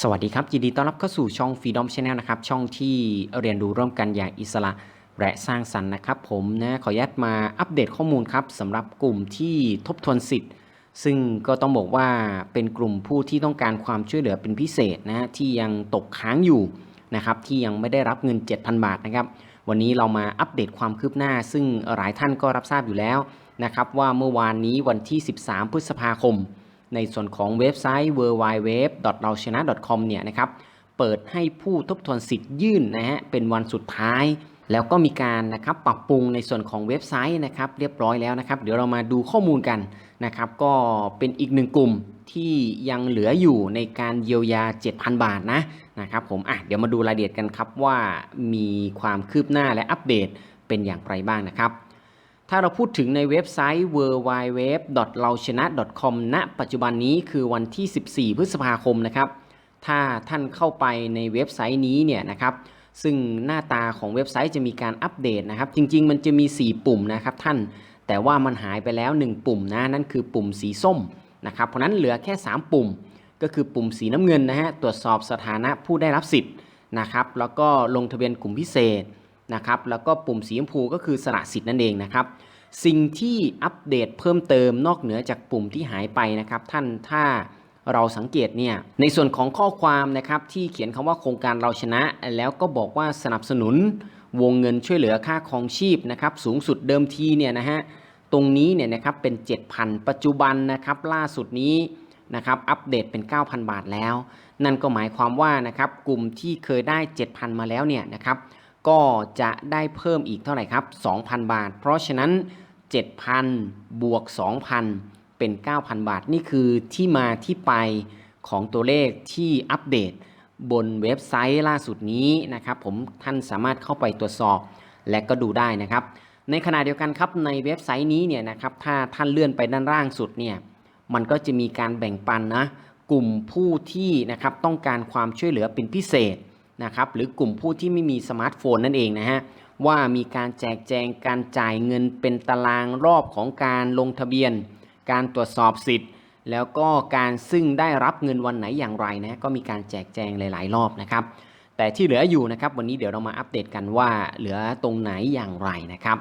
สวัสดีครับ ยินดีต้อนรับเข้าสู่ช่อง Freedom Channel นะครับ ช่องที่เรียนรู้ร่วมกันอย่างอิสระและสร้างสรรค์นะครับผมนะขออนุญาตมาอัปเดตข้อมูลครับสำหรับกลุ่มที่ทบทวนสิทธิ์ ซึ่งก็ต้องบอกว่าเป็นกลุ่มผู้ที่ต้องการความช่วยเหลือเป็นพิเศษนะฮะที่ยังตกค้างอยู่นะครับที่ยังไม่ได้รับเงิน 7,000 บาทนะครับวันนี้เรามาอัปเดตความคืบหน้า ซึ่งหลายท่านก็รับทราบอยู่แล้วนะครับว่าเมื่อวานนี้วันที่ 13 พฤษภาคม ในส่วนของเว็บไซต์ w w w l a u c h n a c o m เนี่ยนะครับเปิดให้ผู้ทบทวนสิทธิ์ยื่นนะฮะเป็นวันสุดท้าย แล้วก็มีการนะครับปรับปรุงในส่วนของเว็บไซต์นะครับเรียบร้อยแล้วนะครับ เดี๋ยวเรามาดูข้อมูลกันนะครับก็เป็นอีกหนึ่งกลุ่มที่ยังเหลืออยู่ในการเยียวยา 7,000 บาทนะนะครับผมอะเดี๋ยวมาดูรายละเอียดกันครับว่ามีความคืบหน้าและอัปเดตเป็นอย่างไรบ้างนะครับ ถ้าเราพูดถึงในเว็บไซต์ w w w l a u c h n a c o m ณ ปัจจุบันนี้คือวันที่ 14 พฤษภาคมนะครับ ถ้าท่านเข้าไปในเว็บไซต์นี้เนี่ยนะครับ ซึ่งหน้าตาของเว็บไซต์จะมีการอัปเดตนะครับ จริง ๆ มันจะมี 4 ปุ่มนะครับท่าน แต่ว่ามันหายไปแล้ว 1 ปุ่มนะ นั่นคือปุ่มสีส้มนะครับ เพราะนั้นเหลือแค่ 3 ปุ่ม ก็คือปุ่มสีน้ำเงินนะฮะ ตรวจสอบสถานะผู้ได้รับสิทธิ์นะครับ แล้วก็ลงทะเบียนกลุ่มพิเศษ นะครับแล้วก็ปุ่มสีชมพูก็คือสละสิทธิ์นั่นเองนะครับสิ่งที่อัปเดตเพิ่มเติมนอกเหนือจากปุ่มที่หายไปนะครับ ท่านถ้าเราสังเกตเนี่ยในส่วนของข้อความนะครับที่เขียนคำว่าโครงการเราชนะ แล้วก็บอกว่าสนับสนุนวงเงินช่วยเหลือค่าครองชีพนะครับสูงสุดเดิมทีเนี่ยนะฮะตรงนี้เนี่ยนะครับเป็น 7,000 ปัจจุบันนะครับล่าสุดนี้นะครับอัปเดตเป็น 9,000 บาทแล้ว นั่นก็หมายความว่านะครับกลุ่มที่เคยได้ 7,000 มาแล้วเนี่ยนะครับ ก็จะได้เพิ่มอีกเท่าไหร่ครับ 2,000 บาท เพราะฉะนั้น 7,000 บวก 2,000 เป็น 9,000 บาท นี่คือที่มาที่ไปของตัวเลขที่อัปเดต บนเว็บไซต์ล่าสุดนี้นะครับผมท่านสามารถเข้าไปตรวจสอบและก็ดูได้นะครับ ในขณะเดียวกันครับในเว็บไซต์นี้เนี่ยนะครับถ้าท่านเลื่อนไปด้านล่างสุดเนี่ยมันก็จะมีการแบ่งปันนะกลุ่มผู้ที่นะครับต้องการความช่วยเหลือเป็นพิเศษ นะครับหรือกลุ่มผู้ที่ไม่มีสมาร์ทโฟนนั่นเองนะฮะว่ามีการแจกแจงการจ่ายเงินเป็นตารางรอบของการลงทะเบียน การตรวจสอบสิทธิ์ แล้วก็การซึ่งได้รับเงินวันไหนอย่างไรนะก็มีการแจกแจงหลาย ๆ รอบนะครับ แต่ที่เหลืออยู่นะครับวันนี้เดี๋ยวเรามาอัปเดตกันว่าเหลือตรงไหนอย่างไรนะครับ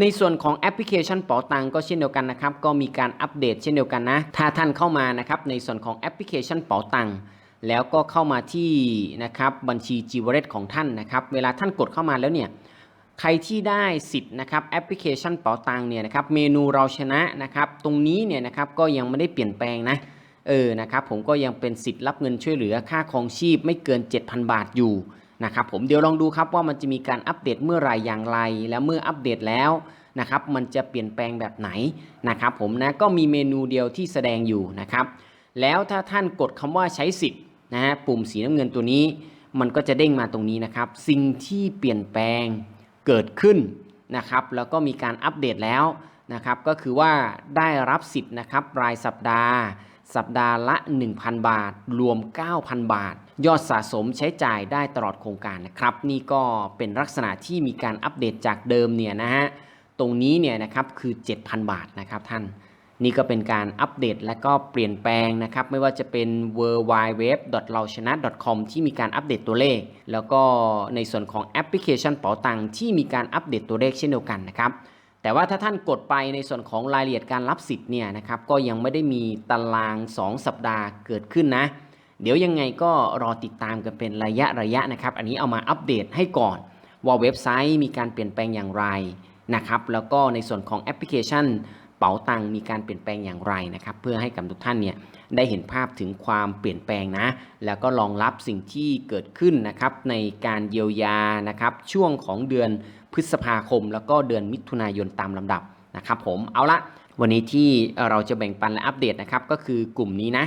ในส่วนของแอปพลิเคชันเป๋าตังก็เช่นเดียวกันนะครับ ก็มีการอัปเดตเช่นเดียวกันนะ ถ้าท่านเข้ามานะครับในส่วนของแอปพลิเคชันเป๋าตัง แล้วก็เข้ามาที่นะครับบัญชีจีวเรตของท่านนะครับ เวลาท่านกดเข้ามาแล้วเนี่ยใครที่ได้สิทธิ์นะครับแอปพลิเคชันเป๋าตังเนี่ยนะครับเมนูเราชนะนะครับตรงนี้เนี่ยนะครับก็ยังไม่ได้เปลี่ยนแปลงนะเออนะครับผมก็ยังเป็นสิทธิ์รับเงินช่วยเหลือค่าครองชีพไม่เกิน 7,000 บาทอยู่นะครับผมเดี๋ยวลองดูครับว่ามันจะมีการอัปเดตเมื่อไหรอย่างไร แล้วเมื่ออัปเดตแล้วนะครับมันจะเปลี่ยนแปลงแบบไหนนะครับผมนะก็มีเมนูเดียวที่แสดงอยู่นะครับแล้วถ้าท่านกดคำว่าใช้สิทธิ์ นะฮะปุ่มสีน้ำเงินตัวนี้ มันก็จะเด้งมาตรงนี้นะครับ สิ่งที่เปลี่ยนแปลงเกิดขึ้นนะครับ แล้วก็มีการอัปเดตแล้วนะครับ ก็คือว่าได้รับสิทธิ์นะครับรายสัปดาห์ สัปดาห์ละ 1,000 บาท รวม 9,000 บาท ยอดสะสมใช้จ่ายได้ตลอดโครงการนะครับ นี่ก็เป็นลักษณะที่มีการอัปเดตจากเดิมเนี่ยนะฮะตรงนี้เนี่ยนะครับคือ 7,000 บาทนะครับท่าน นี่ก็เป็นการอัปเดตและก็เปลี่ยนแปลงนะครับ ไม่ว่าจะเป็น w w w l a u c h n a c o m ที่มีการอัปเดตตัวเลข แล้วก็ในส่วนของแอปพลิเคชันเป๋าตังที่มีการอัปเดตตัวเลขเช่นเดียวกันนะครับแต่ว่าถ้าท่านกดไปในส่วนของรายละเอียดการรับสิทธิ์เนี่ยนะครับก็ยังไม่ได้มีตาราง 2 สัปดาห์เกิดขึ้นนะ เดี๋ยวยังไงก็รอติดตามกันเป็นระยะระยะนะครับ อันนี้เอามาอัปเดตให้ก่อน ว่าเว็บไซต์มีการเปลี่ยนแปลงอย่างไรนะครับแล้วก็ในส่วนของแอปพลิเคชัน เป๋าตังมีการเปลี่ยนแปลงอย่างไรนะครับ เพื่อให้กับทุกท่านเนี่ยได้เห็นภาพถึงความเปลี่ยนแปลงนะ แล้วก็รองรับสิ่งที่เกิดขึ้นนะครับในการเยียวยานะครับช่วงของเดือนพฤษภาคม แล้วก็เดือนมิถุนายนตามลำดับนะครับผมเอาละวันนี้ที่เราจะแบ่งปันและอัปเดตนะครับก็คือกลุ่มนี้นะ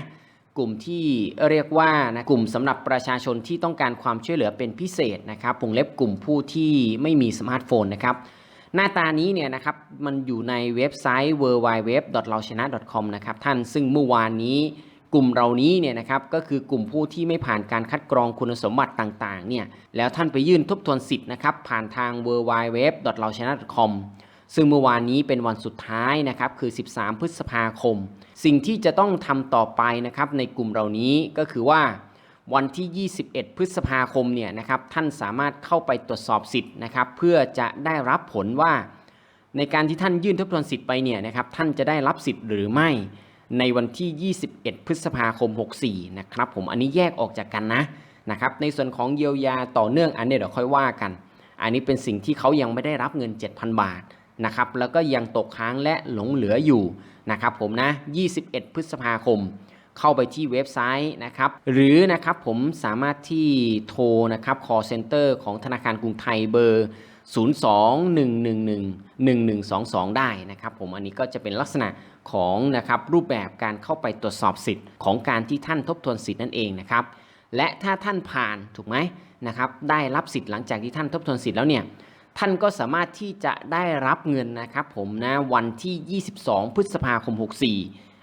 กลุ่มที่เรียกว่านะกลุ่มสำหรับประชาชนที่ต้องการความช่วยเหลือเป็นพิเศษนะครับวงเล็บกลุ่มผู้ที่ไม่มีสมาร์ทโฟนนะครับ หน้าตานี้เนี่ยนะครับมันอยู่ในเว็บไซต์ w w w l a u c h n a c o m นะครับท่านซึ่งเมื่อวานนี้กลุ่มเรานี้เนี่ยนะครับก็คือกลุ่มผู้ที่ไม่ผ่านการคัดกรองคุณสมบัติต่างๆเนี่ยแล้วท่านไปยื่นทบทวนสิทธิ์นะครับผ่านทาง w w w l a u c h n a c o m ซึ่งเมื่อวานนี้เป็นวันสุดท้ายนะครับคือ 13 พฤษภาคม สิ่งที่จะต้องทำต่อไปนะครับในกลุ่มเรานี้ก็คือว่า วันที่ 21 พฤษภาคมเนี่ยนะครับท่านสามารถเข้าไปตรวจสอบสิทธิ์นะครับ เพื่อจะได้รับผลว่า ในการที่ท่านยื่นทบทวนสิทธิ์ไปเนี่ยนะครับท่านจะได้รับสิทธิ์หรือไม่ในวันที่ 21 พฤษภาคม 64 นะครับผมอันนี้แยกออกจากกันนะนะครับในส่วนของเยียวยาต่อเนื่องอันนี้เดี๋ยวค่อยว่ากัน อันนี้เป็นสิ่งที่เขายังไม่ได้รับเงิน 7,000 บาทนะครับแล้วก็ยังตกค้างและหลงเหลืออยู่นะครับผมนะ 21 พฤษภาคม เข้าไปที่เว็บไซต์นะครับ หรือนะครับผมสามารถที่โทรนะครับ call center ของธนาคารกรุงไทยเบอร์ 02-111-1122 ได้นะครับผมอันนี้ก็จะเป็นลักษณะของนะครับรูปแบบการเข้าไปตรวจสอบสิทธิ์ของการที่ท่านทบทวนสิทธิ์นั่นเองนะครับและถ้าท่านผ่านถูกไหมนะครับได้รับสิทธิ์หลังจากที่ท่านทบทวนสิทธิ์แล้วเนี่ยท่านก็สามารถที่จะได้รับเงินนะครับผมนะวันที่ 22 พฤษภาคม 64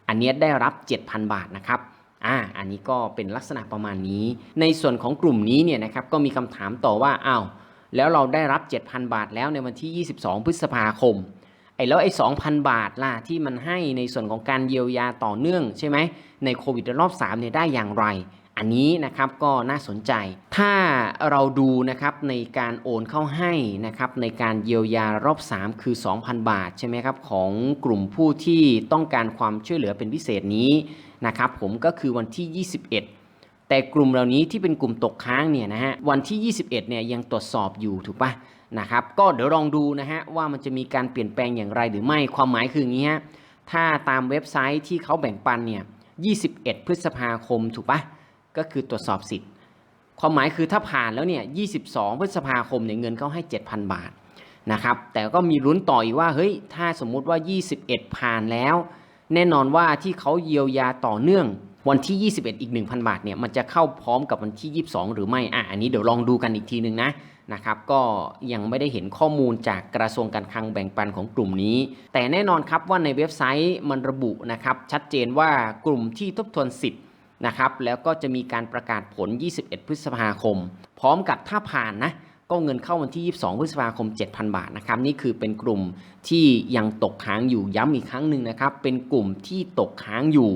อันนี้ได้รับ 7,000 บาทนะครับอ่าอันนี้ก็เป็นลักษณะประมาณนี้ ในส่วนของกลุ่มนี้เนี่ยนะครับก็มีคำถามต่อว่าอ้าวแล้วเราได้รับ 7,000 บาทแล้วในวันที่ 22 พฤษภาคมไอ้แล้วไอ้2,000 บาทล่ะที่มันให้ในส่วนของการเยียวยาต่อเนื่องใช่ไหมในโควิดรอบ3เนี่ยได้อย่างไร อันนี้นะครับก็น่าสนใจ ถ้าเราดูนะครับในการโอนเข้าให้นะครับในการเยียวยารอบ 3 คือ 2,000 บาทใช่ไหมครับของกลุ่มผู้ที่ต้องการความช่วยเหลือเป็นพิเศษนี้นะครับผมก็คือวันที่ 21 แต่กลุ่มเหล่านี้ที่เป็นกลุ่มตกค้างเนี่ยนะฮะวันที่ 21เนี่ยยังตรวจสอบอยู่ถูกปะนะครับก็เดี๋ยวลองดูนะฮะว่ามันจะมีการเปลี่ยนแปลงอย่างไรหรือไม่ความหมายคืออย่างนี้ฮะถ้าตามเว็บไซต์ที่เขาแบ่งปันเนี่ย 21 พฤษภาคมถูกปะ ก็คือตรวจสอบสิทธิ์ ความหมายคือถ้าผ่านแล้วเนี่ย 22 พฤษภาคมเนี่ยเงินเขาให้ 7,000 บาทนะครับ แต่ก็มีลุ้นต่ออีกว่า เฮ้ย ถ้าสมมุติว่า 21 ผ่านแล้ว แน่นอนว่าที่เขาเยียวยาต่อเนื่องวันที่ 21 อีก 1,000 บาทเนี่ยมันจะเข้าพร้อมกับวันที่ 22 หรือไม่อะอันนี้เดี๋ยวลองดูกันอีกทีหนึ่งนะนะครับก็ยังไม่ได้เห็นข้อมูลจากกระทรวงการคลังแบ่งปันของกลุ่มนี้ แต่แน่นอนครับว่าในเว็บไซต์มันระบุนะครับชัดเจนว่ากลุ่มที่ทบทวนสิทธิ นะครับแล้วก็จะมีการประกาศผล 21 พฤษภาคม พร้อมกับถ้าผ่านนะก็เงินเข้าวันที่ 22 พฤษภาคม 7,000 บาทนะครับนี่คือเป็นกลุ่มที่ยังตกค้างอยู่ย้ำอีกครั้งหนึ่งนะครับเป็นกลุ่มที่ตกค้างอยู่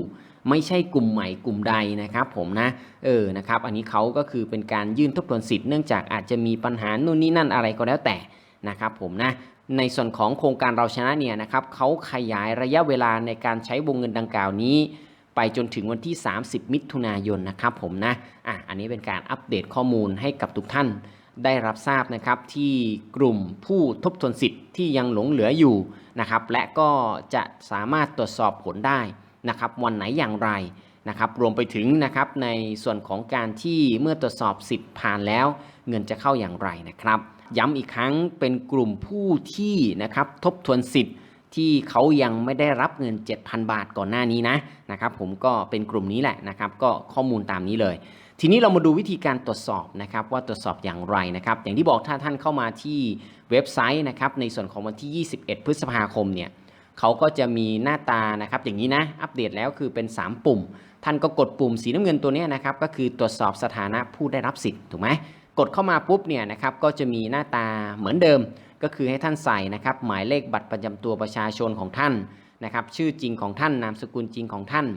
ไม่ใช่กลุ่มใหม่กลุ่มใดนะครับผมนะเออนะครับอันนี้เขาก็คือเป็นการยื่นทบทวนสิทธิ์เนื่องจากอาจจะมีปัญหาโน่นนี่นั่นอะไรก็แล้วแต่นะครับผมนะในส่วนของโครงการเราชนะเนี่ยนะครับเขาขยายระยะเวลาในการใช้วงเงินดังกล่าวนี้ ไปจนถึงวันที่ 30 มิถุนายนนะครับผมนะอะอันนี้เป็นการอัปเดตข้อมูลให้กับทุกท่านได้รับทราบนะครับที่กลุ่มผู้ทบทวนสิทธิ์ที่ยังหลงเหลืออยู่นะครับและก็จะสามารถตรวจสอบผลได้นะครับวันไหนอย่างไรนะครับรวมไปถึงนะครับในส่วนของการที่เมื่อตรวจสอบสิทธิ์ผ่านแล้ว เงินจะเข้าอย่างไรนะครับ ย้ำอีกครั้งเป็นกลุ่มผู้ที่นะครับทบทวนสิทธิ์ ที่เขายังไม่ได้รับเงิน 7,000 บาทก่อนหน้านี้นะนะครับผมก็เป็นกลุ่มนี้แหละนะครับก็ข้อมูลตามนี้เลย ทีนี้เรามาดูวิธีการตรวจสอบนะครับว่าตรวจสอบอย่างไรนะครับ อย่างที่บอกถ้าท่านเข้ามาที่เว็บไซต์นะครับในส่วนของวันที่ 21 พฤษภาคมเนี่ยเขาก็จะมีหน้าตานะครับอย่างนี้นะอัปเดตแล้วคือเป็น 3 ปุ่ม ท่านก็กดปุ่มสีน้ำเงินตัวนี้นะครับก็คือตรวจสอบสถานะผู้ได้รับสิทธิ์ถูกไหมกดเข้ามาปุ๊บเนี่ยนะครับก็จะมีหน้าตาเหมือนเดิม ก็คือให้ท่านใส่นะครับหมายเลขบัตรประจำตัวประชาชนของท่านนะครับชื่อจริงของท่านนามสกุลจริงของท่าน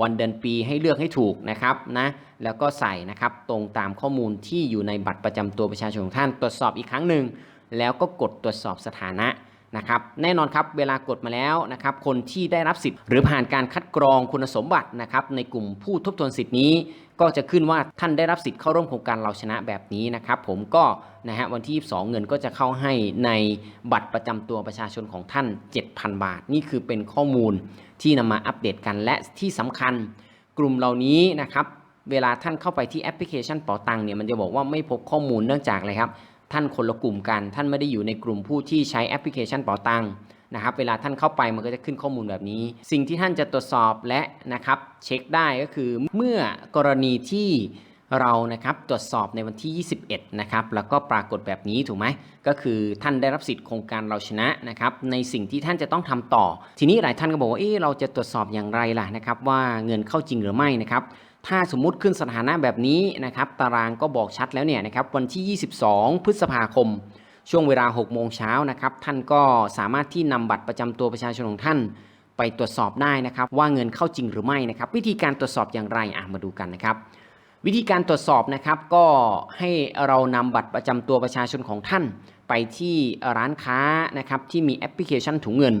วันเดือนปีให้เลือกให้ถูกนะครับนะแล้วก็ใส่นะครับตรงตามข้อมูลที่อยู่ในบัตรประจำตัวประชาชนของท่าน ตรวจสอบอีกครั้งหนึ่ง แล้วก็กดตรวจสอบสถานะนะครับแน่นอนครับเวลากดมาแล้วนะครับคนที่ได้รับสิทธิ์หรือผ่านการคัดกรองคุณสมบัตินะครับในกลุ่มผู้ทบทวนสิทธิ์นี้ ก็จะขึ้นว่าท่านได้รับสิทธิ์เข้าร่วมโครงการเราชนะแบบนี้นะครับ ผมก็นะฮะวันที่ 22 เงินก็จะเข้าให้ในบัตรประจำตัวประชาชนของท่าน 7,000 บาท นี่คือเป็นข้อมูลที่นำมาอัปเดตกันและที่สำคัญกลุ่มเหล่านี้นะครับเวลาท่านเข้าไปที่แอปพลิเคชันเป๋าตังเนี่ยมันจะบอกว่าไม่พบข้อมูลเนื่องจากอะไรครับ ท่านคนละกลุ่มกัน ท่านไม่ได้อยู่ในกลุ่มผู้ที่ใช้แอปพลิเคชันเป๋าตัง นะครับเวลาท่านเข้าไปมันก็จะขึ้นข้อมูลแบบนี้ สิ่งที่ท่านจะตรวจสอบและนะครับเช็คได้ก็คือเมื่อกรณีที่เรานะครับตรวจสอบในวันที่ 21 นะครับแล้วก็ปรากฏแบบนี้ถูกไหมก็คือท่านได้รับสิทธิ์โครงการเราชนะนะครับในสิ่งที่ท่านจะต้องทำต่อ ทีนี้หลายท่านก็บอกว่าเอ๊ะเราจะตรวจสอบอย่างไรล่ะนะครับว่าเงินเข้าจริงหรือไม่นะครับถ้าสมมุติขึ้นสถานะแบบนี้นะครับตารางก็บอกชัดแล้วเนี่ยนะครับวันที่ 22 พฤษภาคม ช่วงเวลา 6 โมงเช้านะครับ ท่านก็สามารถที่นำบัตรประจำตัวประชาชนของท่าน ไปตรวจสอบได้นะครับ ว่าเงินเข้าจริงหรือไม่นะครับ วิธีการตรวจสอบอย่างไรอะมาดูกันนะครับ วิธีการตรวจสอบนะครับ ก็ให้เรานำบัตรประจำตัวประชาชนของท่าน ไปที่ร้านค้านะครับที่มีแอปพลิเคชันถุงเงิน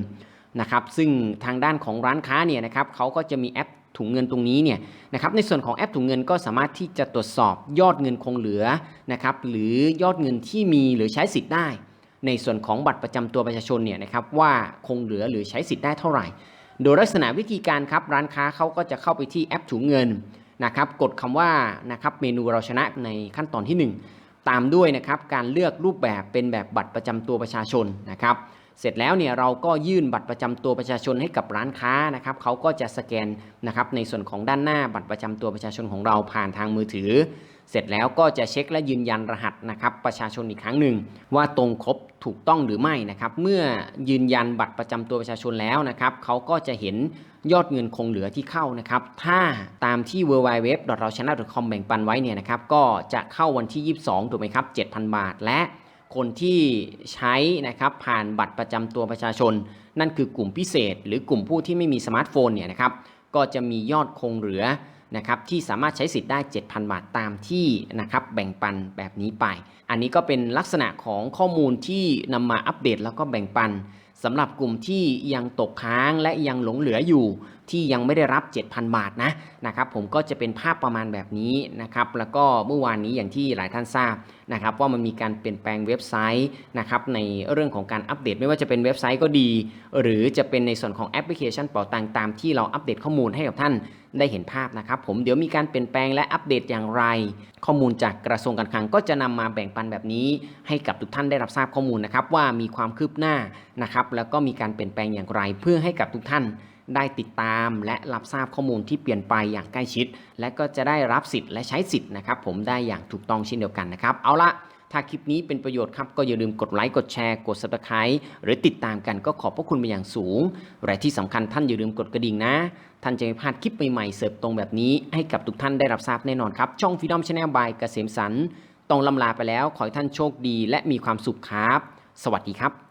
นะครับ ซึ่งทางด้านของร้านค้าเนี่ยนะครับเขาก็จะมีแอป ถุงเงินตรงนี้เนี่ยนะครับในส่วนของแอปถุงเงินก็สามารถที่จะตรวจสอบยอดเงินคงเหลือนะครับหรือยอดเงินที่มีหรือใช้สิทธิ์ได้ ในส่วนของบัตรประจำตัวประชาชนเนี่ยนะครับว่าคงเหลือหรือใช้สิทธิ์ได้เท่าไหร่ โดยลักษณะวิธีการครับร้านค้าเขาก็จะเข้าไปที่แอปถุงเงินนะครับกดคำว่านะครับเมนูเราชนะในขั้นตอนที่ 1 ตามด้วยนะครับการเลือกรูปแบบเป็นแบบบัตรประจำตัวประชาชนนะครับ เสร็จแล้วเนี่ยเราก็ยื่นบัตรประจำตัวประชาชนให้กับร้านค้านะครับเขาก็จะสแกนนะครับในส่วนของด้านหน้าบัตรประจำตัวประชาชนของเราผ่านทางมือถือ เสร็จแล้วก็จะเช็คและยืนยันรหัสนะครับประชาชนอีกครั้งหนึ่ง ว่าตรงครบถูกต้องหรือไม่นะครับเมื่อยืนยันบัตรประจำตัวประชาชนแล้วนะครับเขาก็จะเห็นยอดเงินคงเหลือที่เข้านะครับ ถ้าตามที่ w w w r a c h a n n e l c o m แบ่งปันไว้เนี่ยนะครับ ก็จะเข้าวันที่ 22 ถูกไหมครับ 7,000 บาท และ คนที่ใช้นะครับผ่านบัตรประจำตัวประชาชน นั่นคือกลุ่มพิเศษ หรือกลุ่มผู้ที่ไม่มีสมาร์ทโฟนเนี่ยนะครับก็จะมียอดคงเหลือนะครับที่สามารถใช้สิทธิ์ได้ 7,000 บาทตามที่นะครับแบ่งปันแบบนี้ไป อันนี้ก็เป็นลักษณะของข้อมูลที่นำมาอัปเดตแล้วก็แบ่งปัน สำหรับกลุ่มที่ยังตกค้างและยังหลงเหลืออยู่ที่ยังไม่ได้รับ 7,000 บาทนะนะครับผมก็จะเป็นภาพประมาณแบบนี้นะครับแล้วก็เมื่อวานนี้อย่างที่หลายท่านทราบนะครับว่ามันมีการเปลี่ยนแปลงเว็บไซต์นะครับในเรื่องของการอัปเดต ไม่ว่าจะเป็นเว็บไซต์ก็ดี หรือจะเป็นในส่วนของแอปพลิเคชันเป่าตังตามที่เราอัปเดตข้อมูลให้กับท่าน ได้เห็นภาพนะครับ ผมเดี๋ยวมีการเปลี่ยนแปลงและอัปเดตอย่างไร ข้อมูลจากกระทรวงการคลังก็จะนำมาแบ่งปันแบบนี้ ให้กับทุกท่านได้รับทราบข้อมูลนะครับว่ามีความคืบหน้านะครับแล้วก็มีการเปลี่ยนแปลงอย่างไร เพื่อให้กับทุกท่านได้ติดตามและรับทราบข้อมูลที่เปลี่ยนไปอย่างใกล้ชิด และก็จะได้รับสิทธิ์และใช้สิทธิ์นะครับผมได้อย่างถูกต้องเช่นเดียวกันนะครับ เอาละ ถ้าคลิปนี้เป็นประโยชน์ครับ ก็อย่าลืมกดไลค์ กดแชร์ กด subscribe หรือติดตามกันก็ขอบพระคุณเป็นอย่างสูง และที่สำคัญท่านอย่าลืมกดกระดิ่งนะ ท่านจะไม่พลาดคลิปใหม่ๆ เสิร์ฟตรงแบบนี้ให้กับทุกท่านได้รับทราบแน่นอนครับ ช่องฟิดอมชาแนลบายเกษมสันต์ต้องลำลาไปแล้ว ขอให้ท่านโชคดี และมีความสุขครับ สวัสดีครับ